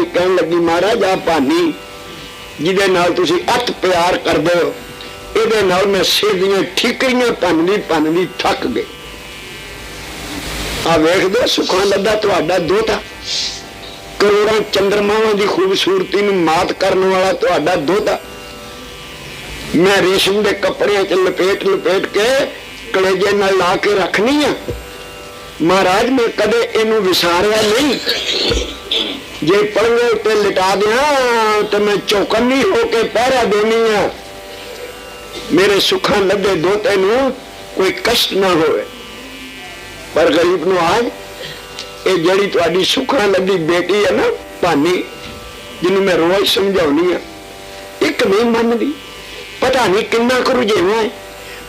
ਮਨਸਾ ਕਹਿਣ ਲੱਗੀ, ਮਹਾਰਾਜ ਆ ਭਾਨੀ ਜਿਹਦੇ ਨਾਲ ਤੁਸੀਂ ਅਤ ਪਿਆਰ ਕਰਦੇ ਹੋ, ਇਹਦੇ ਨਾਲ ਮੈਂ ਸਿਰ ਦੀਆਂ ਠੀਕਰੀਆਂ ਭੰਨਦੀ ਭੰਨਦੀ ਥੱਕ ਗਈ ਆ ਵੇਖਦੇ ਸੁਖਾਂ ਲੱਦਾ ਤੁਹਾਡਾ ਦੋਤਾ। ਕਰੋੜਾਂ ਚੰਦਰਮਾਵਾਂ ਦੀ ਖੂਬਸੂਰਤੀ ਨੂੰ ਮਾਤ ਕਰਨ ਵਾਲਾ ਤੁਹਾਡਾ ਦੋਤਾ। ਮੈਂ ਰੇਸ਼ਮ ਦੇ ਕੱਪੜਿਆਂ 'ਚ ਲਪੇਟ ਲਪੇਟ ਕੇ ਕਲੇਜੇ ਨਾਲ ਲਾ ਕੇ ਰੱਖਣੀ ਆ। ਮਹਾਰਾਜ, ਮੈਂ ਕਦੇ ਇਹਨੂੰ ਵਿਸਾਰਿਆ ਨਹੀਂ। ਜੇ ਪਲੰਗੇ ਉੱਤੇ ਲਿਟਾ ਦਿਆਂ ਤੇ ਮੈਂ ਚੌਕੰਨੀ ਹੋ ਕੇ ਪਹਿਰਾ ਦੇਣੀ ਆ। ਮੇਰੇ ਸੁੱਖਾਂ ਲੱਗੇ ਦੋਤੇ ਨੂੰ ਕੋਈ ਕਸ਼ਟ ਨਾ ਹੋਵੇ। ਪਰ ਗਰੀਬ ਨੂੰ ਆਜ ਇਹ ਜਿਹੜੀ ਤੁਹਾਡੀ ਸੁੱਖਾਂ ਲੱਗੀ ਬੇਟੀ ਹੈ ਨਾ, ਭਾਨੀ, ਜਿਹਨੂੰ ਮੈਂ ਰੋਜ਼ ਸਮਝਾਉਣੀ ਆ, ਇੱਕ ਨਹੀਂ ਮੰਨਦੀ। ਪਤਾ ਨਹੀਂ ਕਿੰਨਾ ਕੁ ਰੁਝੇਵਾਂ ਹੈ।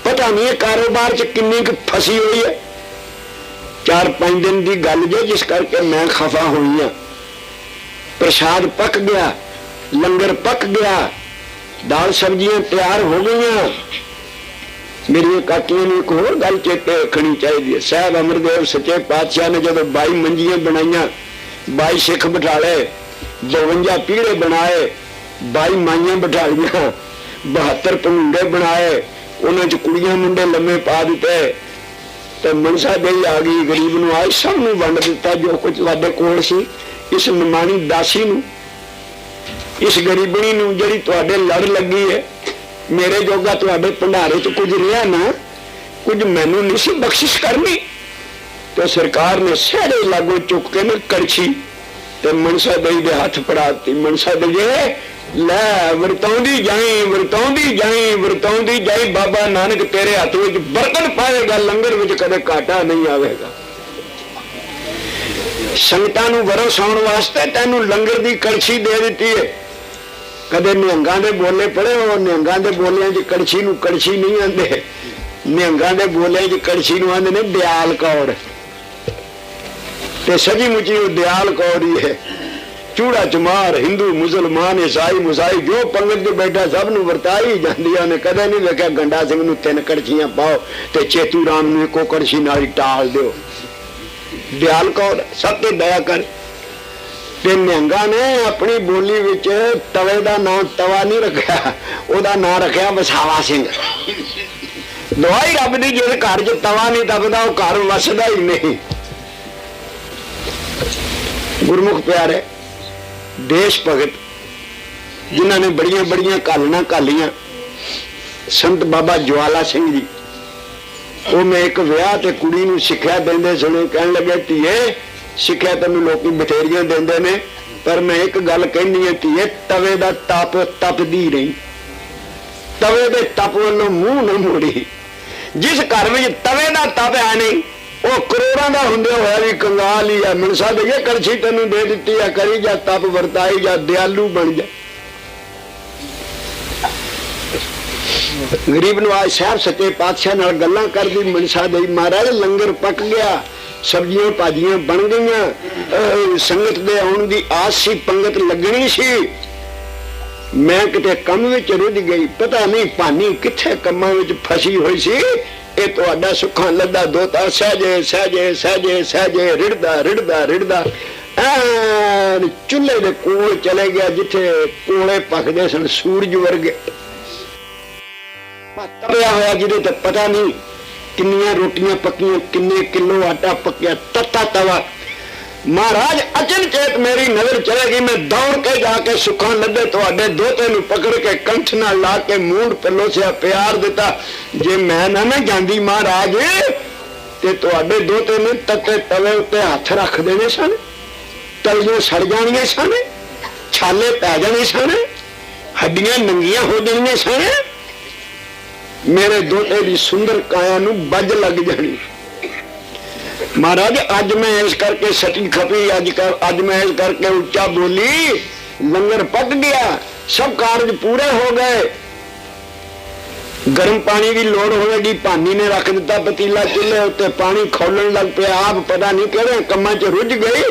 ਪਤਾ ਨਹੀਂ ਇਹ ਕਾਰੋਬਾਰ 'ਚ ਕਿੰਨੀ ਕੁ ਫਸੀ ਹੋਈ ਹੈ। ਚਾਰ ਪੰਜ ਦਿਨ ਦੀ ਗੱਲ ਜੇ, ਜਿਸ ਕਰਕੇ ਮੈਂ ਖਫਾ ਹੋਈ ਆ। ਪ੍ਰਸ਼ਾਦ ਪੱਕ ਗਿਆ, ਲੰਗਰ ਪੱਕ ਗਿਆ, ਦਾਲ ਸਬਜ਼ੀਆਂ ਤਿਆਰ ਹੋ ਗਈਆਂ। ਮੇਰੀ ਕਾਕੀਆਂ ਨੂੰ ਇੱਕ ਹੋਰ ਗੱਲ ਚੇਤੇ ਰੱਖਣੀ ਚਾਹੀਦੀ ਹੈ। ਸਾਹਿਬ ਅਮਰਦੇਵ ਸੱਚੇ ਪਾਤਸ਼ਾਹ ਨੇ ਜਦੋਂ 22 ਮੰਜੀਆਂ ਬਣਾਈਆਂ 22 ਸਿੱਖ ਬਿਠਾਲੇ 52 ਪੀੜੇ ਬਣਾਏ 22 ਮਾਈਆਂ ਬਿਠਾ ਲਈਆਂ 72 ਪੰਡੇ ਬਣਾਏ, ਉਹਨਾਂ 'ਚ ਕੁੜੀਆਂ ਮੁੰਡੇ ਲੰਮੇ ਪਾ ਦਿੱਤੇ। ਤੇ ਮਨਸਾ ਦੇਈ ਆ ਗਈ, ਗਰੀਬ ਨੂੰ ਆਈ ਸਭ ਨੂੰ ਵੰਡ ਦਿੱਤਾ, ਜੋ ਕੁਝ ਸਾਡੇ ਕੋਲ ਸੀ। ਇਸ ਨਿਮਾਣੀ ਦਾਸੀ ਨੂੰ, ਇਸ ਗਰੀਬਣੀ ਨੂੰ ਜਿਹੜੀ ਤੁਹਾਡੇ ਲੜ ਲੱਗੀ ਹੈ, ਮੇਰੇ ਜੋਗਾ ਤੁਹਾਡੇ ਭੰਡਾਰੇ 'ਚ ਕੁਝ ਰਿਹਾ ਨਾ, ਕੁਝ ਮੈਨੂੰ ਨਹੀਂ ਸੀ ਬਖਸ਼ਿਸ਼ ਕਰਨੀ। ਤੇ ਸਰਕਾਰ ਨੇ ਸਹਿੜੇ ਲਾਗੋ ਚੁੱਕ ਕੇ ਨਾ ਕੜਛੀ ਤੇ ਮਨਸਾ ਦੇਈ ਦੇ ਹੱਥ ਫੜਾਤੀ ਮਨਸਾ ਦੇ ਲੈ ਵਰਤੌਂਦੀ ਜਾਈ ਵਰਤੌਂਦੀ ਜਾਈ ਵਰਤੌਂਦੀ ਜਾਈ। ਬਾਬਾ ਨਾਨਕ ਤੇਰੇ ਹੱਥ ਵਿੱਚ ਬਰਤਨ ਪਾਏਗਾ, ਲੰਗਰ ਵਿੱਚ ਕਦੇ ਘਾਟਾ ਨਹੀਂ ਆਵੇਗਾ। ਸੰਗਤਾਂ ਨੂੰ ਵਰਸਾਉਣ ਵਾਸਤੇ ਤੈਨੂੰ ਲੰਗਰ ਦੀ ਕੜਛੀ ਦੇ ਦਿੱਤੀ ਹੈ ਕਦੇ ਨਿਹੰਗਾਂ ਦੇ ਬੋਲੇ ਪੜੇ ਉਹ ਨਿਹੰਗਾਂ ਦੇ ਬੋਲਿਆਂ 'ਚ ਕੜਛੀ ਨੂੰ ਕੜਛੀ ਨਹੀਂ ਆਂਦੇ। ਨਿਹੰਗਾਂ ਦੇ ਬੋਲਿਆਂ 'ਚ ਕੜਛੀ ਨੂੰ ਆਂਦੇ ਨੇ ਦਿਆਲ ਕੌਰ। ਤੇ ਸਜੀ ਮੁਚੀ ਉਹ ਦਿਆਲ ਕੌਰ ਹੀ ਹੈ ਚੂੜਾ ਚਮਾਰ, ਹਿੰਦੂ, ਮੁਸਲਮਾਨ, ਈਸਾਈ, ਮੁਸਾਈ, ਜੋ ਪੰਗਤ ਤੇ ਬੈਠਾ ਸਭ ਨੂੰ ਵਰਤਾਈ ਜਾਂਦੀਆਂ ਨੇ। ਕਦੇ ਨਹੀਂ ਵੇਖਿਆ ਗੰਡਾ ਸਿੰਘ ਨੂੰ ਤਿੰਨ ਕੜਛੀਆਂ ਪਾਓ ਤੇ ਚੇਤੂ ਰਾਮ ਨੂੰ ਇੱਕੋ ਕੜਛੀ ਨਾਲ ਹੀ ਟਾਲ ਦਿਓ। ਦਿਆਲ ਕੌਰ, ਸਭ ਤੇ ਦਇਆ ਕਰ। ਤੇ ਨਿਹੰਗਾ ਨੇ ਆਪਣੀ ਬੋਲੀ ਵਿੱਚ ਤਵੇ ਦਾ ਨਾਮ ਤਵਾ ਨਹੀਂ ਰੱਖਿਆ, ਉਹਦਾ ਨਾਮ ਰੱਖਿਆ ਵਸਾਵਾ ਸਿੰਘ। ਦਵਾਈ ਰੱਬ ਦੀ ਜਿਹੜੇ ਘਰ 'ਚ ਤਵਾ ਨਹੀਂ ਦਬਦਾ, ਉਹ ਘਰ ਵਸਦਾ ਹੀ ਨਹੀਂ। ਗੁਰਮੁਖ ਪਿਆਰੇ, ਦੇਸ਼ ਭਗਤ, ਜਿਨ੍ਹਾਂ ਨੇ ਬੜੀਆਂ ਬੜੀਆਂ ਕਾਲਣਾ ਕਾਲੀਆਂ ਸੰਤ ਬਾਬਾ ਜਵਾਲਾ ਸਿੰਘ ਜੀ। ਉਹ ਮੈਂ ਇੱਕ ਵਿਆਹ ਤੇ ਕੁੜੀ ਨੂੰ ਸਿੱਖਿਆ ਦਿੰਦੇ ਸੁਣੋ ਕਹਿਣ ਲੱਗੇ, ਧੀਏ, ਸਿੱਖਿਆ ਤੈਨੂੰ ਲੋਕੀ ਬਥੇਰੀਆਂ ਦਿੰਦੇ ਨੇ, ਪਰ ਮੈਂ ਇੱਕ ਗੱਲ ਕਹਿੰਦੀ ਹਾਂ, ਧੀਏ, ਤਵੇ ਦਾ ਤਪ ਤਪਦੀ ਨਹੀਂ ਤਵੇ ਦੇ ਤਪ ਵੱਲੋਂ ਮੂੰਹ ਨਾ ਮੋੜੀ। ਜਿਸ ਘਰ ਵਿੱਚ ਤਵੇ ਦਾ ਤਪ ਹੈ ਨਹੀਂ, ਉਹ ਕਰੋੜਾਂ ਦਾ ਹੁੰਦੇ ਹੋਇਆ ਵੀ ਕੰਗਾਲ ਹੀ ਹੈ ਮਨਸਾ ਦੇ ਇਹ ਕੜਛੀ ਤੈਨੂੰ ਦੇ ਦਿੱਤੀ ਆ, ਕਰੀ ਜਾਂ, ਤਪ ਵਰਤਾਈ ਜਾਂ, ਦਿਆਲੂ ਬਣ ਜਾ। ਗਰੀਬ ਨਵਾਜ਼ ਸਾਹਿਬ ਸੱਚੇ ਪਾਤਸ਼ਾਹ ਨਾਲ ਗੱਲਾਂ ਕਰਦੀ, ਮਨਸਾ ਦੇ ਮਹਾਰਾਜ, ਲੰਗਰ ਪੱਕ ਗਿਆ, ਸਬਜ਼ੀਆਂ ਭਾਜੀਆਂ ਬਣ ਗਈਆਂ ਸੰਗਤ ਦੇ ਆਉਣ ਦੀ ਆਸ ਸੀ, ਪੰਗਤ ਲੱਗਣੀ ਸੀ। ਮੈਂ ਕਿਤੇ ਕੰਮ ਵਿੱਚ ਰੁੱਝ ਗਈ, ਪਤਾ ਨਹੀਂ ਪਾਣੀ ਕਿੱਥੇ ਕੰਮਾਂ ਵਿੱਚ ਫਸੀ ਹੋਈ ਸੀ। ਇਹ ਤੁਹਾਡਾ ਸੁੱਖਾਂ ਲੱਦਾ ਦੋਤਾ, ਸਹਜੇ ਸਹਜੇ ਸਹਜੇ ਸਹਜੇ, ਰਿੜਦਾ ਰਿੜਦਾ ਰਿੜਦਾ। ਐਨ ਚੁੱਲ੍ਹੇ ਦੇ ਕੋਲ ਚਲੇ ਗਿਆ, ਜਿੱਥੇ ਕੋਲੇ ਪਖਦੇ ਸਨ ਸੂਰਜ ਵਰਗੇ। ਪਤਰਿਆ ਹੋਇਆ ਜਿਹਦੇ ਤੇ ਪਤਾ ਨਹੀਂ ਕਿੰਨੀਆਂ ਰੋਟੀਆਂ ਪੱਕੀਆਂ, ਕਿੰਨੇ ਕਿਲੋ ਆਟਾ ਪੱਕਿਆ, ਤੱਤਾ ਤਵਾ। ਮਹਾਰਾਜ, ਅਚਨ ਚੇਤ ਮੇਰੀ ਨਜ਼ਰ ਚਲੇਗੀ ਮੈਂ ਦੌੜ ਕੇ ਜਾ ਕੇ ਸੁੱਖਾਂ ਲੱਦੇ ਤੁਹਾਡੇ ਦੋਤੇ ਨੂੰ ਪਕੜ ਕੇ ਕੰਠ ਨਾਲ ਲਾ ਕੇ ਮੂੰਡ ਪਲੋਸਿਆ ਪਿਆਰ ਦਿੱਤਾ। ਜੇ ਮੈਂ ਨਾ ਨਾ ਜਾਂਦੀ ਮਹਾਰਾਜ, ਤੇ ਤੁਹਾਡੇ ਦੋਤੇ ਨੇ ਤੱਤੇ ਤਵੇ ਉੱਤੇ ਹੱਥ ਰੱਖ ਦੇਣੇ ਸਨ, ਤਲੀਆਂ ਸੜ ਜਾਣੀਆਂ ਸਨ, ਛਾਲੇ ਪੈ ਜਾਣੇ ਸਨ, ਹੱਡੀਆਂ ਨੰਗੀਆਂ ਹੋ ਜਾਣੀਆਂ ਸਨ। ਮੇਰੇ ਦੋਤੇ ਦੀ ਸੁੰਦਰ ਕਾਇਆ ਨੂੰ ਬੱਜ ਲੱਗ ਜਾਣੀ। ਮਹਾਰਾਜ, ਅੱਜ ਮੈਂ ਇਸ ਕਰਕੇ ਸਟੀ ਖਪੀ, ਅੱਜ ਕਰ ਅੱਜ ਮੈਂ ਇਸ ਕਰਕੇ ਉੱਚਾ ਬੋਲੀ, ਲੰਗਰ ਪੱਕ ਗਿਆ, ਸਭ ਕਾਰਜ ਪੂਰੇ ਹੋ ਗਏ। ਗਰਮ ਪਾਣੀ ਦੀ ਲੋੜ ਹੋਵੇਗੀ, ਭਾਨੀ ਨੇ ਰੱਖ ਦਿੱਤਾ ਪਤੀਲਾ ਚੁੱਲ੍ਹੇ ਉੱਤੇ, ਪਾਣੀ ਖੋਲਣ ਲੱਗ ਪਿਆ, ਆਪ ਪਤਾ ਨਹੀਂ ਕਿਹੜੇ ਕੰਮਾਂ 'ਚ ਰੁੱਝ ਗਈ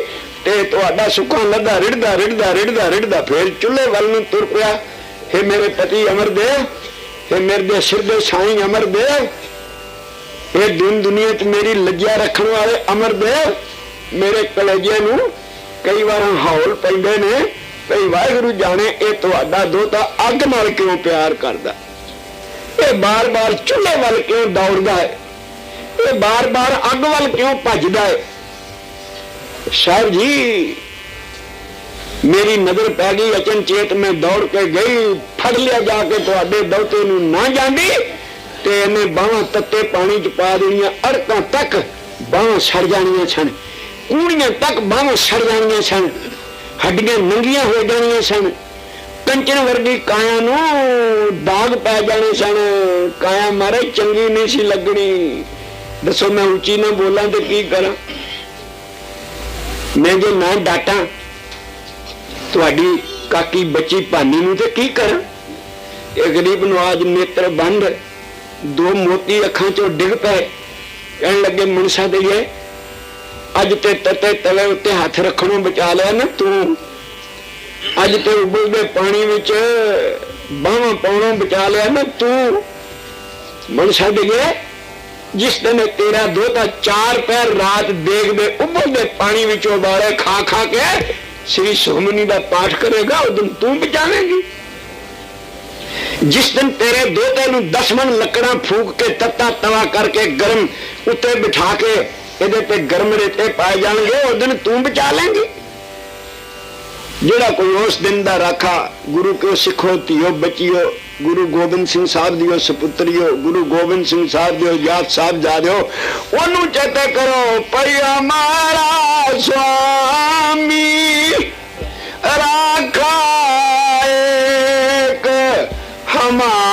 ਤੇ ਤੁਹਾਡਾ ਸੁੱਕਾ ਲੱਗਾ ਰਿੜਦਾ ਰਿੜਦਾ ਰਿੜਦਾ ਰਿੜਦਾ, ਫੇਰ ਚੁੱਲ੍ਹੇ ਵੱਲ ਨੂੰ ਤੁਰ ਪਿਆ। हे ਮੇਰੇ ਪਤੀ ਅਮਰਦੇਵ ਇਹ ਮੇਰੇ ਦੇ ਸਿਰ ਦੇ ਸਾਈਂ ਅਮਰਦੇਵ ਇਹ ਦਿਨ ਦੁਨੀਆ 'ਚ ਮੇਰੀ ਲੱਜਿਆ ਰੱਖਣ ਵਾਲੇ ਅਮਰ ਅਮਰਦੇਵ ਮੇਰੇ ਕਲੇਜੇ ਨੂੰ ਕਈ ਵਾਰ ਹੌਲ ਪੈਂਦੇ ਨੇ। ਭਈ ਵਾਹਿਗੁਰੂ ਜਾਣੇ ਇਹ ਤੁਹਾਡਾ ਦੋਤਾ ਅੱਗ ਨਾਲ ਕਿਉਂ ਪਿਆਰ ਕਰਦਾ? ਇਹ ਬਾਰ-ਬਾਰ ਚੁੱਲ੍ਹੇ ਵੱਲ ਕਿਉਂ ਦੌੜਦਾ ਹੈ? ਇਹ ਬਾਰ-ਬਾਰ ਅੱਗ ਵੱਲ ਕਿਉਂ ਭੱਜਦਾ ਹੈ? ਸਾਹਿਬ ਜੀ, ਮੇਰੀ ਨਜ਼ਰ ਪੈ ਗਈ, ਅਚਨਚੇਤ ਮੈਂ ਦੌੜ ਕੇ ਗਈ। ਫੜ ਲਿਆ ਜਾ ਕੇ ਤੁਹਾਡੇ ਦੋਤੇ ਨੂੰ ਨਾ ਜਾਂਦੀ ਤੇ ਇਹਨੇ ਬਾਹਾਂ ਤੱਤੇ ਪਾਣੀ ਚ ਪਾ ਦੇਣੀਆਂ, ਅੜਕਾਂ ਤੱਕ ਬਾਹਾਂ ਸੜ ਜਾਣੀਆਂ ਸਨ। ਕੂੜੀਆਂ ਤੱਕ ਬਾਹਾਂ ਸੜ ਜਾਣੀਆਂ ਸਨ। ਹੱਡੀਆਂ ਨੰਗੀਆਂ ਹੋ ਜਾਣੀਆਂ ਸਨ। ਕੰਚਨ ਵਰਗੀ ਕਾਇਆ ਨੂੰ ਦਾਗ ਪੈ ਜਾਣੇ ਸਨ। ਕਾਇਆ ਮਾਰੇ ਚੰਗੀ ਨਹੀਂ ਸੀ ਲੱਗਣੀ। ਦੱਸੋ ਮੈਂ ਉੱਚੀ ਨਾ ਬੋਲਾਂ ਤੇ ਕੀ ਕਰਾਂ? ਮੈਂ ਜੇ ਨਾ ਡਾਟਾਂ, ਤੁਹਾਡੀ ਕਾਕੀ ਬੱਚੀ ਭਾਨੀ ਨੂੰ ਤੇ ਕੀ ਕਰਾਂ? ਇਹ ਗਰੀਬ ਨਵਾਜ ਨੇਤਰ ਬੰਦ, ਦੋ ਮੋਤੀ ਅੱਖਾਂ ਚੋਂ ਡਿੱਗ ਪਏ। ਕਹਿਣ ਲੱਗੇ, ਮਨਸਾ ਦਈਏ, ਅੱਜ ਤੇ ਤਤੇ ਤਲੇ ਉੱਤੇ ਹੱਥ ਰੱਖਣੋਂ ਬਚਾ ਲਿਆ ਨਾ ਤੂੰ। ਅੱਜ ਤੇ ਉਬਲਦੇ ਪਾਣੀ ਵਿੱਚ ਬਾਹਾਂ ਪਾਉਣੋਂ ਬਚਾ ਲਿਆ ਨਾ ਤੂੰ। ਮਨਸਾ ਦਈਏ, ਜਿਸ ਦਿਨ ਇਹ ਤੇਰਾ ਦੋਤਾ ਚਾਰ ਪੈਰ ਰਾਤ ਦੇਖਦੇ ਉਬਲਦੇ ਪਾਣੀ ਵਿੱਚੋਂ ਬਾਲੇ ਖਾ ਖਾ ਕੇ ਸ੍ਰੀ ਸੁਖਮਨੀ ਦਾ ਪਾਠ ਕਰੇਗਾ ਉਹ ਦਿਨ ਤੂੰ ਬਚਾਵੇਂਗੀ। ਜਿਸ ਦਿਨ ਤੇਰੇ ਦੋਤੇ ਨੂੰ ਦਸਮਨ ਲੱਕੜਾਂ ਫੂਕ ਕੇ ਤੱਤਾ ਤਵਾ ਕਰਕੇ ਗਰਮ ਉੱਤੇ ਬਿਠਾ ਕੇ ਇਹਦੇ ਤੇ ਗਰਮ ਰੇਤੇ ਪਾਏ ਜਾਣਗੇ, ਉਹ ਦਿਨ ਤੂੰ ਬਚਾ ਲੇਂਗੀ। ਜਿਹੜਾ ਕੋਈ ਉਸ ਦਿਨ ਦਾ ਰਾਖਾ ਗੁਰੂ ਕੋ ਸਿੱਖੋ, ਧੀਓ ਬੱਚਿਓ, ਗੁਰੂ ਗੋਬਿੰਦ ਸਿੰਘ ਸਾਹਿਬ ਦਿਓ ਸੁਪੁੱਤਰਿਓ, ਗੁਰੂ ਗੋਬਿੰਦ ਸਿੰਘ ਸਾਹਿਬ ਦਿਓ ਯਾਦ ਸਾਹਿਬ ਜਾ ਦਿਓ ਉਹਨੂੰ ਚੇਤੇ ਕਰੋ ਪਈ ਹਮਾਰਾ ਸੁਆਮੀ ਰਾਖਾ Mom.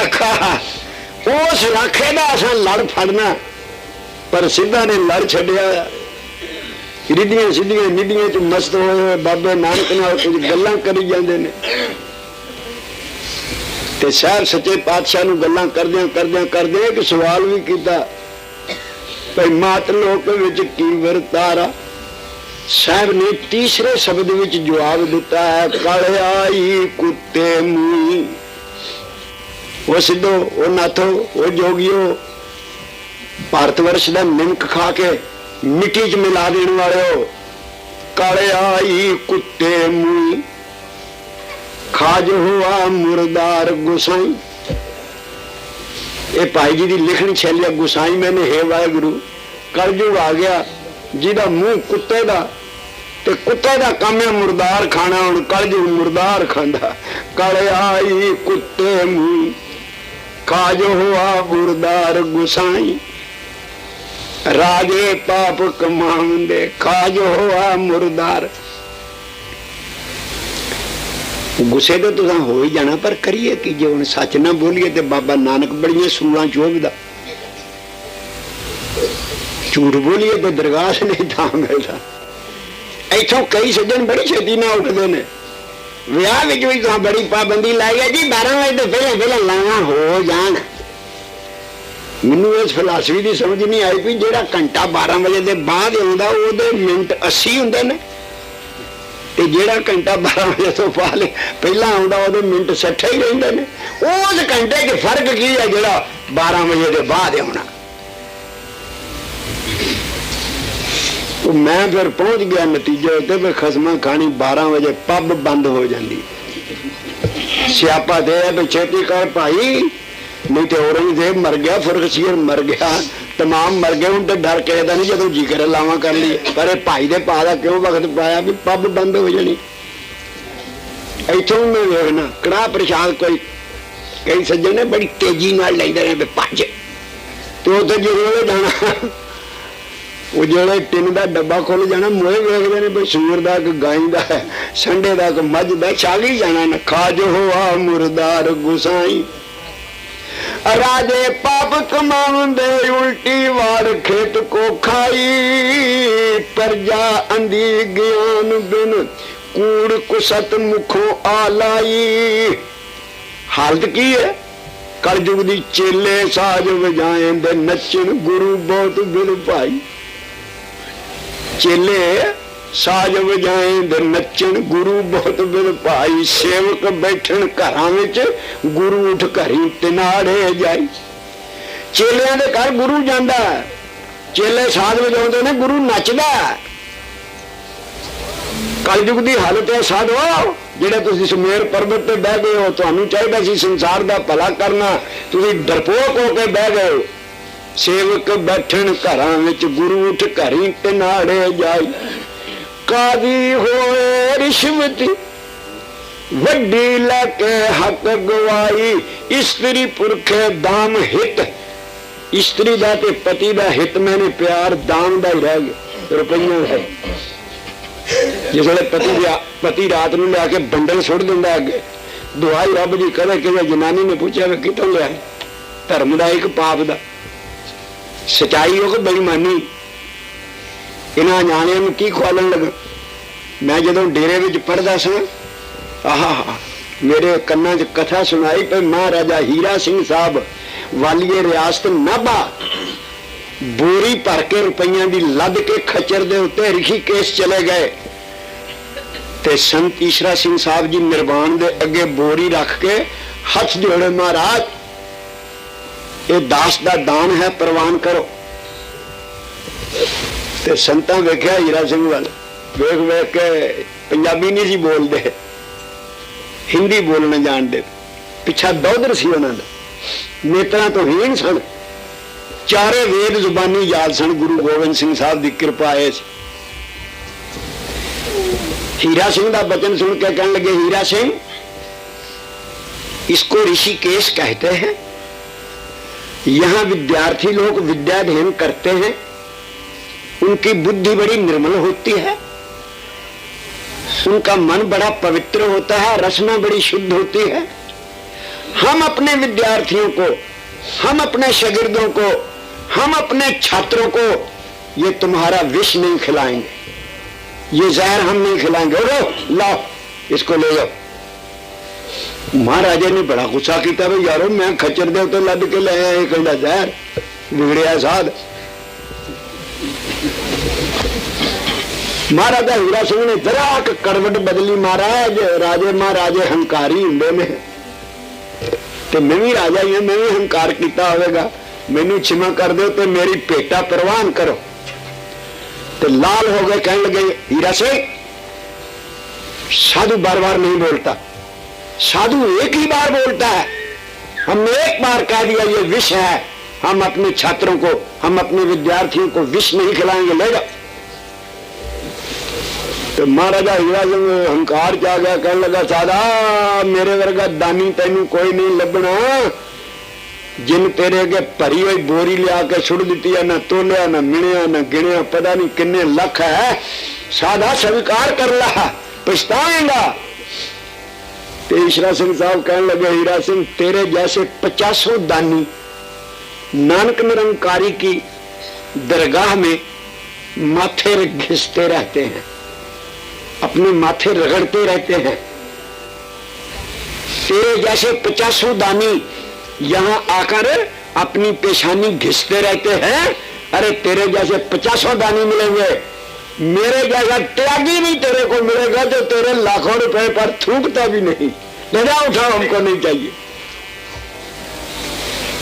ਰਾਖਾ ਉਸ ਰਾਖੇ ਦਾ ਅਸਾਂ ਲੜ ਫੜਨਾ। ਪਰ ਸਿੱਧਾ ਨੇ ਲੜ ਛੱਡਿਆ। ਰਿੱਧੀਆਂ ਸਿੱਧੀਆਂ ਨਿੱਧੀਆਂ ਚ ਮਸਤ ਹੋਏ ਹੋਏ ਬਾਬੇ ਨਾਨਕ ਨਾਲ ਕੁਝ ਗੱਲਾਂ ਕਰੀ ਜਾਂਦੇ ਨੇ। ਤੇ ਸਾਹਿਬ ਸੱਚੇ ਪਾਤਸ਼ਾਹ ਨੂੰ ਗੱਲਾਂ ਕਰਦਿਆਂ ਕਰਦਿਆਂ ਕਰਦਿਆਂ ਇੱਕ ਸਵਾਲ ਵੀ ਕੀਤਾ। ਭਈ ਮਾਤ ਲੋਕ ਵਿੱਚ ਕੀ ਵਰਤਾਰਾ ਸਾਹਿਬ ਨੇ ਤੀਸਰੇ ਸ਼ਬਦ ਵਿੱਚ ਜਵਾਬ ਦਿੱਤਾ ਹੈ ਕਲਿਆਈ ਕੁੱਤੇ ਮੂਈ ਉਹ ਸਿੱਧੋ, ਉਹ ਨਾਥੋ, ਉਹ ਜੋਗਿਓ, ਭਾਰਤ ਵਰਸ਼ ਦਾ ਨਿਮਕ ਖਾ ਕੇ ਮਿੱਟੀ 'ਚ ਮਿਲਾ ਦੇਣ ਵਾਲਿਓ ਕਲਿਆਈ ਕੁੱਤੇ ਮੂਈ ਖਾਜ ਹੋਆ ਮੁਰਦਾਰ ਗੁਸਾਈ। ਇਹ ਭਾਈ ਜੀ ਦੀ ਲਿਖਣੀ ਛੇਲਿਆ ਗੁਸਾਈ ਮੈਨੇ ਹੈ ਵਾਹਿਗੁਰੂ, ਕਲਯੁਗ ਆ ਗਿਆ, ਜਿਹਦਾ ਮੂੰਹ ਕੁੱਤੇ ਦਾ ਤੇ ਕੁੱਤੇ ਦਾ ਕੰਮ ਹੈ ਮੁਰਦਾਰ ਖਾਣਾ, ਹੁਣ ਕਲਯੁਗ ਮੁਰਦਾਰ ਖਾਂਦਾ। ਕਲ ਆਈ ਕੁੱਤੇ ਮੂੰਹ ਕਾਜ ਹੋਆ ਗੁਰਦਾਰ ਗੁਸਾਈ। ਰਾਜੇ ਪਾਪ ਕਮਾਉਂਦੇ ਕਾਜ ਹੋਆ ਮੁਰਦਾਰ। ਗੁੱਸੇ ਤੋਂ ਤੁਸੀਂ ਹੋ ਹੀ ਜਾਣਾ, ਪਰ ਕਰੀਏ ਕੀ ਜੇ ਹੁਣ ਸੱਚ ਨਾ ਬੋਲੀਏ ਤੇ ਬਾਬਾ ਨਾਨਕ ਬੜੀਆਂ ਸੂਲਾਂ ਚੋਬਦਾ। ਝੂਠ ਬੋਲੀਏ ਤੇ ਦਰਗਾਹ ਨਹੀਂ ਥਾਂ ਮਿਲਦਾ। ਇੱਥੋਂ ਕਈ ਸੱਜਣ ਬੜੀ ਛੇਤੀ ਨਾਲ ਉੱਠਦੇ ਨੇ। ਵਿਆਹ ਵਿੱਚ ਵੀ ਤਾਂ ਬੜੀ ਪਾਬੰਦੀ ਲਾਈ ਹੈ ਜੀ 12 ਵਜੇ ਤੋਂ ਪਹਿਲਾਂ ਪਹਿਲਾਂ ਲਾਵਾਂ ਹੋ ਜਾਣ। ਮੈਨੂੰ ਇਸ ਫਿਲਾਸਫੀ ਦੀ ਸਮਝ ਨਹੀਂ ਆਈ ਵੀ ਜਿਹੜਾ ਘੰਟਾ 12 ਵਜੇ ਦੇ ਬਾਅਦ ਆਉਂਦਾ, ਉਹਦੇ ਮਿੰਟ 80 ਹੁੰਦੇ ਨੇ। ਤੇ ਜਿਹੜਾ ਘੰਟਾ 12 ਵਜੇ ਤੋਂ ਬਾਅਦ ਪਹਿਲਾਂ ਆਉਂਦਾ, ਉਹਦੇ ਮਿੰਟ 60 ਹੀ ਰਹਿੰਦੇ ਨੇ। ਉਸ ਘੰਟੇ 'ਚ ਫ਼ਰਕ ਕੀ ਹੈ ਜਿਹੜਾ 12 ਵਜੇ ਦੇ ਬਾਅਦ ਆਉਣਾ? ਉਹ ਮੈਂ ਫਿਰ ਪਹੁੰਚ ਗਿਆ ਨਤੀਜੇ ਉੱਤੇ ਵੀ ਖਸਮਾਂ ਖਾਣੀ 12 ਵਜੇ ਪੱਬ ਬੰਦ ਹੋ ਜਾਂਦੀ। ਸਿਆਪਾ ਦੇ ਵੀ ਛੇਤੀ ਕਰ ਭਾਈ, ਨਹੀਂ ਤੇ ਔਰੰਗਜ਼ੇਬ ਮਰ ਗਿਆ ਫਰਖਸ਼ੀਰ ਮਰ ਗਿਆ, ਤਮਾਮ ਮਰ ਗਏ, ਹੁਣ ਤੇ ਡਰ ਕਿਸੇ ਦਾ ਨਹੀਂ ਜਦੋਂ ਜੀ ਲਾਵਾਂ ਕਰ ਲਈ ਪਰ ਇਹ ਭਾਈ ਦੇ ਪਾ ਦਾ ਕਿਉਂ ਵਕਤ ਪਾਇਆ ਵੀ ਪੱਬ ਬੰਦ ਹੋ ਜਾਣੀ? ਇੱਥੋਂ ਮੈਂ ਵੇਖਣਾ ਕੜਾ ਪ੍ਰਸ਼ਾਦ ਕੋਈ, ਕਈ ਸੱਜਣ ਨੇ ਬੜੀ ਤੇਜ਼ੀ ਨਾਲ ਲੈਂਦੇ ਨੇ ਵੀ ਭੱਜ। ਤੇ ਉਹ ਤੇ ਜਿਹੜੇ ਜਾਣਾ ਉਹ ਜਿਹੜਾ ਟਿੰਨ ਦਾ ਡੱਬਾ ਖੁੱਲ ਜਾਣਾ ਮੋਏ ਵੇਖਦੇ ਨੇ ਵੀ ਸੂਰ ਦਾ ਕਿ ਗਾਈ ਦਾ ਸੰਡੇ ਦਾ ਕਿ ਮੱਝ ਦਾ, ਛਾਲੀ ਜਾਣਾ ਨਾ, ਖਾਜ ਹੋਆ ਮੁਰਦਾਰ ਗੁਸਾਈ। ਰਾਜੇ ਪਾਪ ਕਮਾਉਂਦੇ, ਉਲਟੀ ਵਾਰ ਖੇਤ ਕੋ ਖਾਈ। ਪਰਜਾ ਅੰਦੀ ਗਿਆਨ ਬਿਨ, ਕੂੜ ਕੁਸਤ ਮੁਖੋਂ ਲਾਈ ਹਾਲਤ ਕੀ ਹੈ? ਕਲਯੁਗ ਦੀ ਚੇਲੇ ਸਾਜ ਵਜਾਏ ਦੇ ਨੱਚਣ ਗੁਰੂ ਬਹੁਤ ਬਿਲ ਭਾਈ। ਚੇਲੇ ਸਾਜ ਵਜਾਏ ਨੱਚਣ, ਗੁਰੂ ਬਹੁਤ ਬਿਲ ਭਾਈ ਸੇਵਕ ਬੈਠਣ ਘਰਾਂ ਵਿੱਚ, ਗੁਰੂ ਉਠ ਘਰੀ ਤਿਨਾੜੇ ਜਾਈ। ਚੇਲਿਆਂ ਦੇ ਘਰ ਗੁਰੂ ਜਾਂਦਾ ਚੇਲੇ ਸਾਧ ਵਜਾਉਂਦੇ ਨੇ, ਗੁਰੂ ਨੱਚਦਾ ਕਲਯੁਗ ਦੀ ਹਾਲਤ ਹੈ ਸਾਧੋ, ਜਿਹੜੇ ਤੁਸੀਂ ਸਮੇਰ ਪਰਬਤ ਤੇ ਬਹਿ ਗਏ ਹੋ, ਤੁਹਾਨੂੰ ਚਾਹੀਦਾ ਸੀ ਸੰਸਾਰ ਦਾ ਭਲਾ ਕਰਨਾ। ਤੁਸੀਂ ਡਰਪੋਕ ਹੋ ਕੇ ਬਹਿ ਗਏ ਹੋ। ਸੇਵਕ ਬੈਠਣ ਘਰਾਂ ਵਿੱਚ, ਗੁਰੂ ਉਠ ਘਰੀ ਟਨਾੜੇ ਜਾਈ। ਕਾਦੀ ਹੋਏ ਰਿਸ਼ਵਤ, ਵੱਡੀ ਲੈ ਕੇ ਹੱਕ ਗਵਾਈ। ਇਸਤਰੀ ਪੁਰਖੇ ਦਾਮ ਹਿਤ, ਇਸਤਰੀ ਦਾ ਤੇ ਪਤੀ ਦਾ ਹਿਤ ਮੈਨੇ ਪਿਆਰ, ਦਾਮ ਦਾ ਹੀ ਰਹਿ ਗਿਆ। ਰੁਪਈਆ ਹੈ। ਜਿਸ ਵੇਲੇ ਪਤੀ ਪਤੀ ਰਾਤ ਨੂੰ ਲਿਆ ਕੇ ਬੰਡਲ ਸੁੱਟ ਦਿੰਦਾ ਅੱਗੇ, ਦੁਆਈ ਰੱਬ ਦੀ ਕਦੇ ਕਿਵੇਂ ਜਨਾਨੀ ਨੇ ਪੁੱਛਿਆ ਵੀ ਕਿੱਥੋਂ ਲਿਆ? ਧਰਮ ਦਾ ਇੱਕ ਪਾਪ ਦਾ। ਸਚਾਈ ਉਹ ਕਿ ਬੇਈਮਾਨੀ? ਇਹਨਾਂ ਨਿਆਣਿਆਂ ਨੂੰ ਕੀ ਖਵਾਲਣ ਲੱਗਾ? ਮੈਂ ਜਦੋਂ ਡੇਰੇ ਵਿੱਚ ਪੜਦਾ ਸਾਂ, ਆਹਾ, ਮੇਰੇ ਕੰਨਾਂ 'ਚ ਕਥਾ ਸੁਣਾਈ ਪਈ, ਮਹਾਰਾਜਾ ਹੀਰਾ ਸਿੰਘ ਸਾਹਿਬ, ਵਾਲੀਏ ਰਿਆਸਤ ਨਾਭਾ। ਬੋਰੀ ਭਰ ਕੇ ਰੁਪਈਆਂ ਦੀ ਲੱਦ ਕੇ ਖੱਚਰ ਦੇ ਉੱਤੇ ਰਿਖੀ ਕੇਸ ਚਲੇ ਗਏ। ਤੇ ਸੰਤ ਈਸ਼ਰਾ ਸਿੰਘ ਸਾਹਿਬ ਜੀ ਨਿਰਵਾਣ ਦੇ ਅੱਗੇ ਬੋਰੀ ਰੱਖ ਕੇ ਹੱਥ ਜੋੜੇ, ਮਹਾਰਾਜ ਇਹ ਦਾਸ ਦਾ ਦਾਨ ਹੈ, ਪ੍ਰਵਾਨ ਕਰੋ। ਤੇ ਸੰਤਾਂ ਵੇਖਿਆ ਹੀਰਾ ਸਿੰਘ ਵੱਲ। ਵੇਖ ਵੇਖ ਕੇ ਪੰਜਾਬੀ ਨਹੀਂ ਸੀ ਬੋਲਦੇ। ਹਿੰਦੀ ਬੋਲਣ ਜਾਣਦੇ। ਪਿੱਛਾ ਦੌਦਰ ਸੀ ਉਹਨਾਂ ਦਾ। ਨੇਤਰਾ ਤੋਂ ਹੀਣ ਸਨ। ਚਾਰੇ ਵੇਦ ਜ਼ੁਬਾਨੀ ਯਾਦ ਸਨ, ਗੁਰੂ ਗੋਬਿੰਦ ਸਿੰਘ ਸਾਹਿਬ ਦੀ ਕਿਰਪਾ ਹੈ ਹੀਰਾ ਸਿੰਘ ਦਾ ਬਚਨ ਸੁਣ ਕੇ ਕਹਿਣ ਲੱਗੇ, ਹੀਰਾ ਸਿੰਘ, ਇਸ ਕੋ ਕੇਸ ਕਹਤੇ ਹੈ? यहाँ विद्यार्थी लोग विद्या अध्ययन करते हैं, उनकी बुद्धि बड़ी निर्मल होती है, उनका मन बड़ा पवित्र होता है, रचना बड़ी शुद्ध होती है। हम अपने विद्यार्थियों को, हम अपने शगिर्दों को, हम अपने छात्रों को ये तुम्हारा विष नहीं खिलाएँगे। ये जहर हम नहीं खिलाएँगे। रो लाओ, इसको ले जाओ। ਮਹਾਰਾਜੇ ਨੇ ਬੜਾ ਗੁੱਸਾ ਕੀਤਾ ਵੀ ਯਾਰੋ, ਮੈਂ ਖੱਚਰ ਦੇ ਉੱਤੇ ਲੱਦ ਕੇ ਲੈ ਆਇਆ ਇਹ ਕਹਿੰਦਾ ਜ਼ਹਿਰ? ਵਿਗੜਿਆ ਸਾਧ। ਮਹਾਰਾਜਾ ਹੀਰਾ ਸਿੰਘ ਨੇ ਜਰਾ ਕਰਵਟ ਬਦਲੀ ਮਹਾਰਾਜ, ਰਾਜੇ ਮਹਾਰਾਜੇ ਹੰਕਾਰੀ ਹੁੰਦੇ ਨੇ। ਤੇ ਮੈਂ ਵੀ ਰਾਜਾ ਹੀ ਮੈਂ ਵੀ ਹੰਕਾਰ ਕੀਤਾ ਹੋਵੇਗਾ। ਮੈਨੂੰ ਛਿਮਾ ਕਰ ਦਿਓ ਤੇ ਮੇਰੀ ਭੇਟਾ ਪ੍ਰਵਾਨ ਕਰੋ। ਤੇ ਲਾਲ ਹੋ ਗਏ ਕਹਿਣ ਲੱਗੇ, ਹੀਰਾ ਸਿੰਘ, ਸਾਧੂ ਬਾਰ-ਬਾਰ ਨਹੀਂ ਬੋਲਤਾ साधु एक ही बार बोलता है। हमने एक बार कह दिया, ये विष है। हम अपने छात्रों को, हम अपने विद्यार्थियों को विष नहीं खिलाएँगे। ले जाओ। तो महाराजा हीरा सिंह हंकार क्या गया कहने लगा, साधा, मेरे वर्गा दानी तेन कोई नहीं लगना जिन तेरे अगे भरी हुई बोरी लिया के छुड़ दी है, ना तोलिया, ना मिलिया ना गिणिया, पता नहीं किन्ने लख है। साधा स्वीकार कर ला, पछताएगा। ईशरा सिंह साहब कहने लगे, हीरा सिंह, तेरे जैसे पचासों दानी नानक निरंकारी की दरगाह में माथे घिसते रहते हैं, अपने माथे रगड़ते रहते हैं। तेरे जैसे पचासों दानी यहाँ आकर अपनी पेशानी घिसते रहते हैं। अरे तेरे जैसे पचासों दानी मिलेंगे। मेरे जैसा त्यागी भी तेरे को मिलेगा जो तेरे लाखों रुपए पर थूकता भी नहीं ले जाओ उठाओ हमको नहीं चाहिए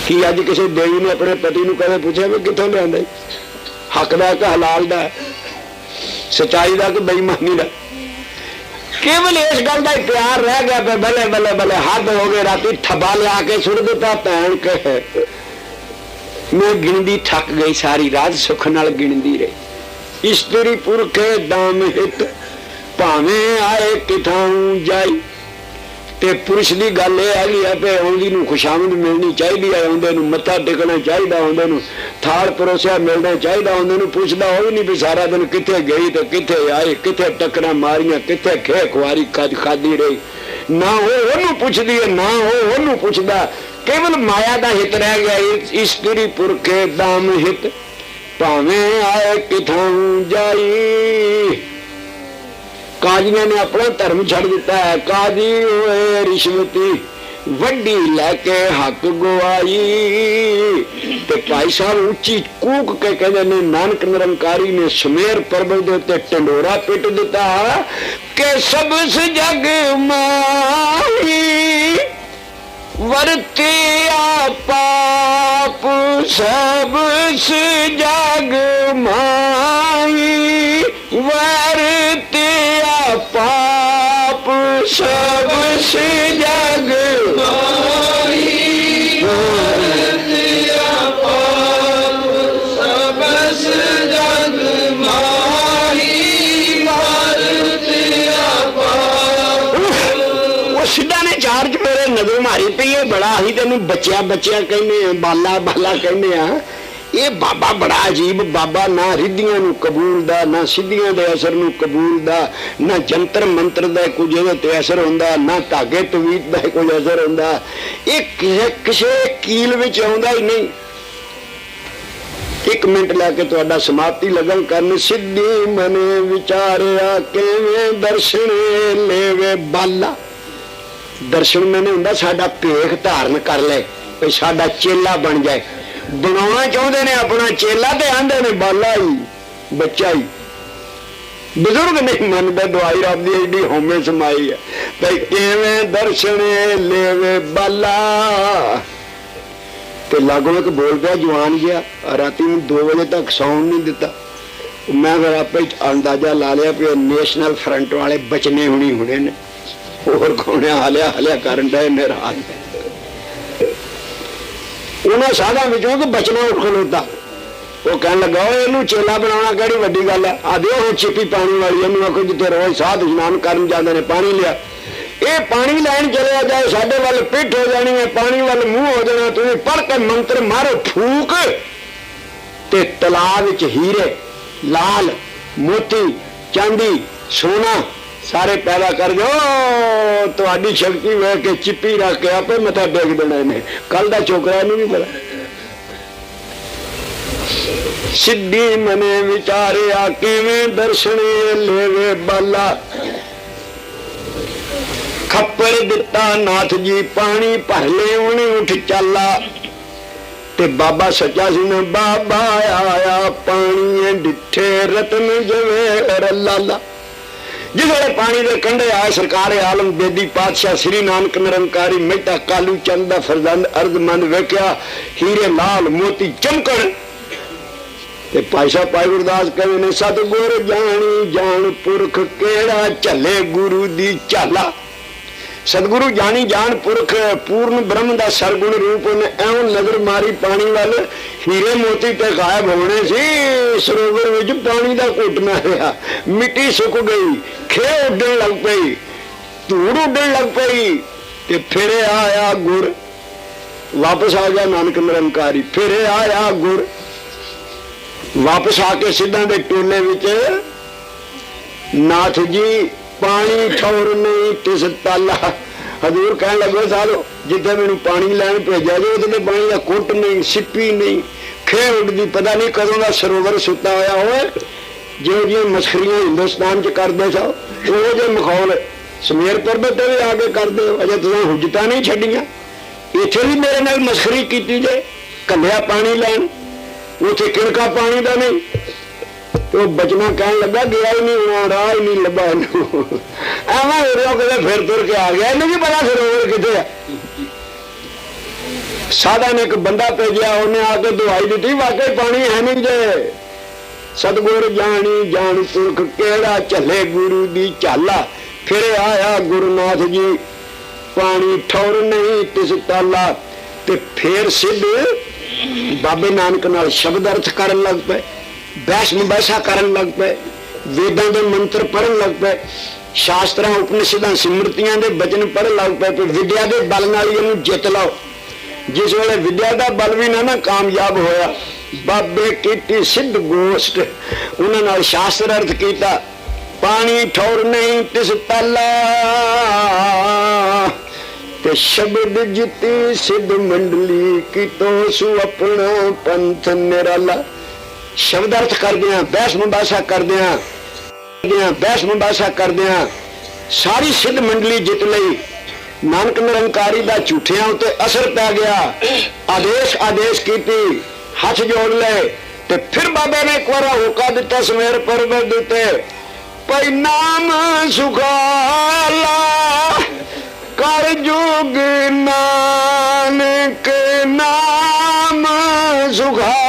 ਕਿ ਅੱਜ ਕਿਸੇ ਦੇਵੀ ਨੇ ਆਪਣੇ ਪਤੀ ਨੂੰ ਕਦੇ ਪੁੱਛਿਆ ਵੀ ਕਿੱਥੋਂ ਲਿਆਂਦਾ ਹੱਕ ਦਾ ਕਿ ਹਲਾਲ ਦਾ ਸਚਾਈ ਦਾ ਕਿ ਬੇਈਮਾਨੀ ਦਾ ਕੇਵਲ ਇਸ ਗੱਲ ਦਾ ਹੀ ਪਿਆਰ ਰਹਿ ਗਿਆ ਤੇ ਬੱਲੇ ਬੱਲੇ ਬੱਲੇ ਹੱਦ ਹੋ ਗਏ ਰਾਤੀ ਠੱਬਾ ਲਿਆ ਕੇ ਸੁੱਟ ਦਿੱਤਾ ਭੈਣ ਕੇ ਮੈਂ ਗਿਣਦੀ ਥੱਕ ਗਈ ਸਾਰੀ ਰਾਤ ਸੁੱਖ ਨਾਲ ਗਿਣਦੀ ਰਹੀ ਇਸਤਰੀ ਪੁਰਖੇ ਦਾਮ ਹਿਤ ਭਾਵੇਂ ਆਏ ਕਿਥਾਂ ਜਾਈ। ਤੇ ਪੁਰਸ਼ ਦੀ ਗੱਲ ਇਹ ਹੈਗੀ ਆ ਕਿ ਆਉਂਦੀ ਨੂੰ ਖੁਸ਼ਾਮਦ ਮਿਲਣੀ ਚਾਹੀਦੀ ਹੈ ਆਉਂਦੇ ਨੂੰ ਮੱਥਾ ਟੇਕਣਾ ਚਾਹੀਦਾ, ਆਉਂਦੇ ਨੂੰ ਥਾਲ ਪਰੋਸਿਆ ਮਿਲਣਾ ਚਾਹੀਦਾ, ਆਉਂਦੇ ਨੂੰ ਪੁੱਛਦਾ ਉਹ ਵੀ ਨਹੀਂ ਵੀ ਸਾਰਾ ਦਿਨ ਕਿੱਥੇ ਗਈ ਤੇ ਕਿੱਥੇ ਆਏ ਕਿੱਥੇ ਟੱਕਰਾਂ ਮਾਰੀਆਂ, ਕਿੱਥੇ ਖੇ ਖੁਆਰੀ ਕੱਜ ਖਾਦੀ ਰਹੀ। ਨਾ ਉਹ ਉਹਨੂੰ ਪੁੱਛਦੀ ਹੈ, ਨਾ ਉਹ ਉਹਨੂੰ ਪੁੱਛਦਾ। ਕੇਵਲ ਮਾਇਆ ਦਾ ਹਿੱਤ ਰਹਿ ਗਿਆ, ਇਸ- ਇਸਤਰੀ ਪੁਰਖੇ ਦਾਮ ਹਿੱਤ। ਭਾਵੇਂ ਆਏ ਕਿਥੋਂ ਜਾਈ। ਕਾਜ਼ੀਆਂ ਨੇ ਆਪਣਾ ਧਰਮ ਛੱਡ ਦਿੱਤਾ ਹੈ। ਕਾਜ਼ੀ ਹੋਏ ਰਿਸ਼ਵਤੀ, ਵੱਡੀ ਲੈ ਕੇ ਹੱਕ ਗਵਾਈ। ਤੇ ਭਾਈ ਸਾਹਿਬ ਉੱਚੀ ਕੂਕ ਕੇ ਕਹਿੰਦੇ ਨੇ, ਨਾਨਕ ਨਿਰੰਕਾਰੀ ਨੇ ਸਮੇਰ ਪਰਬਤ ਦੇ ਉੱਤੇ ਟੰਡੋਰਾ ਪਿੱਟ ਦਿੱਤਾ। ਕਿ ਸਭ ਜਗ ਮਾਹੀ ਵਰਤਿਆ ਪਾਪ ਸਭ ਜਗ ਮਾਈ। ਵਰਤਿਆ ਪਾਪ ਸਭ ਜਗ ਨਜ਼ਰ ਮਾਰੀ ਇਹ ਬੜਾ ਹੀ ਤੈਨੂੰ ਬੱਚਿਆ ਬੱਚਿਆ ਕਹਿੰਦੇ ਆ, ਬਾਲਾ ਬਾਲਾ ਕਹਿੰਦੇ ਆ। ਇਹ ਬਾਬਾ ਬੜਾ ਅਜੀਬ, ਬਾਬਾ ਨਾ ਰਿੱਧੀਆਂ ਨੂੰ ਕਬੂਲ ਦਾ, ਨਾ ਸਿੱਧੀਆਂ ਦੇ ਅਸਰ ਨੂੰ ਕਬੂਲ ਦਾ, ਨਾ ਜੰਤਰ ਮੰਤਰ ਦਾ ਕੁਝ ਇਹਦੇ ਤੇ ਅਸਰ ਹੁੰਦਾ, ਨਾ ਧਾਗੇ ਤਵੀਤ ਦਾ ਕੋਈ ਅਸਰ ਹੁੰਦਾ। ਇਹ ਕਿਸੇ ਕਿਸੇ ਕੀਲ ਵਿੱਚ ਆਉਂਦਾ ਹੀ ਨਹੀਂ। ਇੱਕ ਮਿੰਟ ਲੈ ਕੇ ਤੁਹਾਡਾ ਸਮਾਪਤੀ ਲਗਨ ਕਰਨ, ਸਿੱਧੀ ਮਨੇ ਵਿਚਾਰਿਆ ਕਿਵੇਂ ਦਰਸ਼ਨ ਲੈਵੇ ਬਾਲਾ। ਦਰਸ਼ਨ ਮੈਨੇ ਹੁੰਦਾ ਸਾਡਾ ਭੇਖ ਧਾਰਨ ਕਰ ਲੈ ਵੀ ਸਾਡਾ ਚੇਲਾ ਬਣ ਜਾਏ। ਬਣਾਉਣਾ ਚਾਹੁੰਦੇ ਨੇ ਆਪਣਾ ਚੇਲਾ ਤੇ ਆਂਦੇ ਨੇ ਬਾਲਾ ਹੀ ਬੱਚਾ ਹੀ ਬਜ਼ੁਰਗ ਨਹੀਂ ਮੰਨਦਾ ਦਵਾਈ ਰੱਬ ਦੀ ਏਡੀ ਹੋਮੇ ਸਮਾਈ ਹੈ ਭਈ ਕਿਵੇਂ ਦਰਸ਼ਨ ਲੇਵੇ ਬਾਲਾ। ਤੇ ਲਾਗੋਂ ਇੱਕ ਬੋਲ ਪਿਆ, ਜਵਾਨ ਗਿਆ ਰਾਤੀ ਨੂੰ 2 ਵਜੇ ਤੱਕ ਸੌਣ ਨਹੀਂ ਦਿੱਤਾ। ਮੈਂ ਫਿਰ ਆਪੇ ਅੰਦਾਜ਼ਾ ਲਾ ਲਿਆ ਵੀ ਨੈਸ਼ਨਲ ਫਰੰਟ ਵਾਲੇ ਬਚਨੇ ਹੁਣੀ ਹੁਣੇ ਨੇ। ਹੋਰ ਕੋਣਿਆ ਹਲਿਆ ਹਲਿਆ ਕਰਨ ਦਾ ਨੇ ਉਹਨਾਂ ਸਾਧਾਂ ਵਿੱਚੋਂ ਕਿ ਬਚਨਾ ਉੱਠ ਖਲੋਤਾ ਉਹ ਕਹਿਣ ਲੱਗਾ, ਓਏ, ਇਹਨੂੰ ਚੇਲਾ ਬਣਾਉਣਾ ਕਿਹੜੀ ਵੱਡੀ ਗੱਲ ਹੈ ਆ ਦਿਓ ਚਿੱਪੀ ਪਾਣੀ ਵਾਲੀ ਇਹਨੂੰ ਆਖੋ ਜਿੱਥੇ ਰੋਜ਼ ਸਾਧ ਇਸ਼ਨਾਨ ਕਰਨ ਜਾਂਦੇ ਨੇ, ਪਾਣੀ ਲਿਆ। ਇਹ ਪਾਣੀ ਲੈਣ ਚਲਿਆ ਜਾਏ, ਸਾਡੇ ਵੱਲ ਪਿੱਠ ਹੋ ਜਾਣੀ ਹੈ, ਪਾਣੀ ਵੱਲ ਮੂੰਹ ਹੋ ਜਾਣਾ, ਤੁਸੀਂ ਪੜ ਕੇ ਮੰਤਰ ਮਾਰੋ, ਫੂਕ। ਤੇ ਤਲਾਬ ਵਿੱਚ ਹੀਰੇ, ਲਾਲ, ਮੋਤੀ, ਚਾਂਦੀ, ਸੋਨਾ ਸਾਰੇ ਪੈਦਾ ਕਰ ਜੋ ਤੁਹਾਡੀ ਸ਼ਕਤੀ ਵੇਖ ਕੇ ਚਿੱਪੀ ਰੱਖ ਕੇ ਆਪੇ ਮੱਥਾ ਟੇਕ ਦੇਣਾ ਇਹਨੇ। ਕੱਲ ਦਾ ਛੋਕਰਾ ਨੂੰ ਨਹੀਂ ਪਤਾ ਸਿੱਧੀ ਮਨੇ ਵਿਚਾਰਿਆ, ਕਿਵੇਂ ਦਰਸ਼ਨੇ ਲੈਵੇ ਬਾਲਾ। ਖੱਪੜ ਦਿੱਤਾ ਨਾਥ ਜੀ ਪਾਣੀ ਭਰ ਲੈ ਉਹਨੇ ਉੱਠ ਚਾਲਾ। ਤੇ ਬਾਬਾ ਸੱਚਾ ਸਿੰਘ ਨਾ ਬਾਬਾ ਆਇਆ, ਪਾਣੀ ਡਿੱਠੇ ਰਤਨ ਜਵੇ ਰਲਾਲਾ ਜਿਸ ਵੇਲੇ ਪਾਣੀ ਦੇ ਕੰਢੇ ਆਏ ਸਰਕਾਰ ਆਲਮ ਬੇਦੀ ਪਾਤਸ਼ਾਹ ਸ੍ਰੀ ਨਾਨਕ ਨਿਰੰਕਾਰੀ ਮਹਿਤਾ ਕਾਲੂ ਚੰਦ ਦਾ ਫਰਜ਼ੰਦ ਅਰਧਮੰਦ ਵੇਖਿਆ, ਹੀਰੇ ਲਾਲ ਮੋਤੀ ਚਮਕਣ। ਤੇ ਭਾਈ ਸਾਹਿਬ, ਭਾਈ ਗੁਰਦਾਸ ਕਹਿੰਦੇ ਨੇ, ਸਤਿਗੁਰ ਜਾਣੀ ਜਾਣ ਪੁਰਖ ਕਿਹੜਾ ਝੱਲੇ ਗੁਰੂ ਦੀ ਝਾਲਾ? ਸਤਿਗੁਰੂ ਜਾਣੀ ਜਾਣ ਪੁਰਖ, ਪੂਰਨ ਬ੍ਰਹਮ ਦਾ ਸਰਗੁਣ ਰੂਪ ਉਹਨੇ ਐਉਂ ਨਜ਼ਰ ਮਾਰੀ ਪਾਣੀ ਵੱਲ, ਹੀਰੇ ਮੋਤੀ ਤੇ ਗਾਇਬ ਹੋਣੇ ਸੀ, ਸਰੋਵਰ ਵਿੱਚ ਪਾਣੀ ਦਾ ਘੁੱਟ ਨਾ ਰਿਹਾ। ਮਿੱਟੀ ਸੁੱਕ ਗਈ ਖੇ ਉੱਡਣ ਲੱਗ ਪਈ, ਧੂੜ ਉੱਡਣ ਲੱਗ ਪਈ ਤੇ ਫਿਰ ਆਇਆ ਗੁਰ। ਵਾਪਸ ਆ ਗਿਆ ਨਾਨਕ ਨਿਰੰਕਾਰੀ, ਫਿਰ ਆਇਆ ਗੁਰ। ਵਾਪਸ ਆ ਕੇ ਸਿੱਧਾਂ ਦੇ ਟੋਲੇ ਵਿੱਚ ਨਾਥ ਜੀ ਪਾਣੀ ਠੌਰ ਨਹੀਂ ਤਿਸ ਤਾਲਾ। ਹਜ਼ੂਰ ਕਹਿਣ ਲੱਗੇ, ਸਾਲੋ ਜਿੱਥੇ ਮੈਨੂੰ ਪਾਣੀ ਲੈਣ ਭੇਜਿਆ ਜੇ, ਉਹਦੇ ਤੇ ਪਾਣੀ ਦਾ ਕੁੱਟ ਨਹੀਂ, ਸਿੱਪੀ ਨਹੀਂ। ਖੇ ਉੱਡਦੀ, ਪਤਾ ਨਹੀਂ ਕਦੋਂ ਦਾ ਸਰੋਵਰ ਸੁੱਤਾ ਹੋਇਆ ਹੋਵੇ। ਜਿਹੋ ਜਿਹੀਆਂ ਮਸਖਰੀਆਂ ਹਿੰਦੁਸਤਾਨ 'ਚ ਕਰਦੇ ਸੋ ਉਹ ਜੇ ਮਖੌਲ ਸਮੇਰ ਪਰਬਤ ਤੇ ਵੀ ਆ ਕੇ ਕਰਦੇ ਹੋ। ਅਜੇ ਤੁਸੀਂ ਹੁਜਤਾਂ ਨਹੀਂ ਛੱਡੀਆਂ। ਇੱਥੇ ਵੀ ਮੇਰੇ ਨਾਲ ਮਸਖਰੀ ਕੀਤੀ ਜੇ ਕੱਲਿਆ ਪਾਣੀ ਲੈਣ। ਉੱਥੇ ਕਿਣਕਾ ਪਾਣੀ ਦਾ ਨਹੀਂ। ਤੇ ਉਹ ਬਚਨਾ ਕਹਿਣ ਲੱਗਾ, ਗਿਆ ਹੀ ਨਹੀਂ, ਹੋਣਾ ਰਾਹ ਹੀ ਨਹੀਂ ਲੱਭਾ ਇਹਨੂੰ। ਐਵੇਂ ਹੋ ਰਿਹਾ ਕਦੇ ਫਿਰ ਤੁਰ ਕੇ ਆ ਗਿਆ। ਇਹਨੂੰ ਵੀ ਪਤਾ ਸਰੋਵਰ ਕਿੱਥੇ ਆ। ਸਾਦਾ ਨੇ ਇੱਕ ਬੰਦਾ ਭੇਜਿਆ, ਉਹਨੇ ਆ ਕੇ ਦਵਾਈ ਦਿੱਤੀ, ਵਾਕਈ ਪਾਣੀ ਹੈ ਨਹੀਂ ਜੇ। ਸਤਗੁਰ ਜਾਣੀ, ਜਾਣ ਪੁਰਖ ਕਿਹੜਾ ਝੱਲੇ ਗੁਰੂ ਦੀ ਝਾਲਾ। ਫਿਰ ਆਇਆ ਗੁਰਨਾਥ ਜੀ, ਪਾਣੀ ਠੌਰ ਨਹੀਂ, ਤਿਸ ਤਾਲਾ। ਤੇ ਫੇਰ ਸਿੱਧ ਬਾਬੇ ਨਾਨਕ ਨਾਲ ਸ਼ਬਦ ਅਰਥ ਕਰਨ ਲੱਗ ਪਏ। ਬਹਿਸ ਮੁਬਾਸ਼ਾ ਕਰਨ ਲੱਗ ਪਏ, ਵੇਦਾਂ ਦੇ ਮੰਤਰ ਪੜਨ ਲੱਗ ਪਏ, ਸ਼ਾਸਤਰਾਂ, ਉਪਨਿਸ਼ਦਾਂ, ਸਿਮਰਤੀਆਂ ਦੇ ਬਚਨ ਪੜਨ ਲੱਗ ਪਏ ਤੇ ਵਿਦਿਆ ਦੇ ਬਲ ਨਾਲ ਹੀ ਇਹਨੂੰ ਜਿੱਤ ਲਓ। ਜਿਸ ਵੇਲੇ ਵਿਦਿਆ ਦਾ ਬਲ ਵੀ ਨਾ ਨਾ ਕਾਮਯਾਬ ਹੋਇਆ, ਬਾਬੇ ਕੀਤੀ ਸਿੱਧ ਗੋਸ਼ਟ, ਉਹਨਾਂ ਨਾਲ ਸ਼ਾਸਤਰ ਅਰਥ ਕੀਤਾ, ਪਾਣੀ ਠੌਰ ਨਹੀਂ ਤਿਸ ਤਲਾ, ਤੇ ਸ਼ਬਦ ਜਿੱਤੀ ਸਿੱਧ ਮੰਡਲੀ, ਕੀਤੋ ਸੁ ਆਪਣਾ ਪੰਥ ਨਿਰਾਲਾ। ਸ਼ਬਦ ਅਰਥ ਕਰਦੇ ਆ ਬਹਿਸ ਮੁਬਾਸ਼ਾ ਕਰਦੇ ਆ ਬਹਿਸ ਮੁਬਾਸ਼ਾ ਕਰਦੇ ਆ ਸਾਰੀ ਸਿੱਧ ਮੰਡਲੀ ਜਿੱਤ ਲਈ ਨਾਨਕ ਨਿਰੰਕਾਰੀ ਦਾ ਝੂਠਿਆਂ ਉਤੇ ਅਸਰ ਪੈ ਗਿਆ। ਆਦੇਸ਼ ਆਦੇਸ਼ ਕੀਤੀ, ਹੱਥ ਜੋੜ ਲਏ ਤੇ ਫਿਰ ਬਾਬਾ ਨੇ ਇੱਕ ਵਾਰ ਹੋਕਾ ਦਿੱਤਾ ਸਵੇਰ ਪਰਬਤ ਦੇ ਉੱਤੇ ਪਈ ਨਾਮ ਸੁਖਾਲਾ, ਕਰ ਜੋਗ ਨਾਨਕ ਨਾਮ ਸੁਖਾਲਾ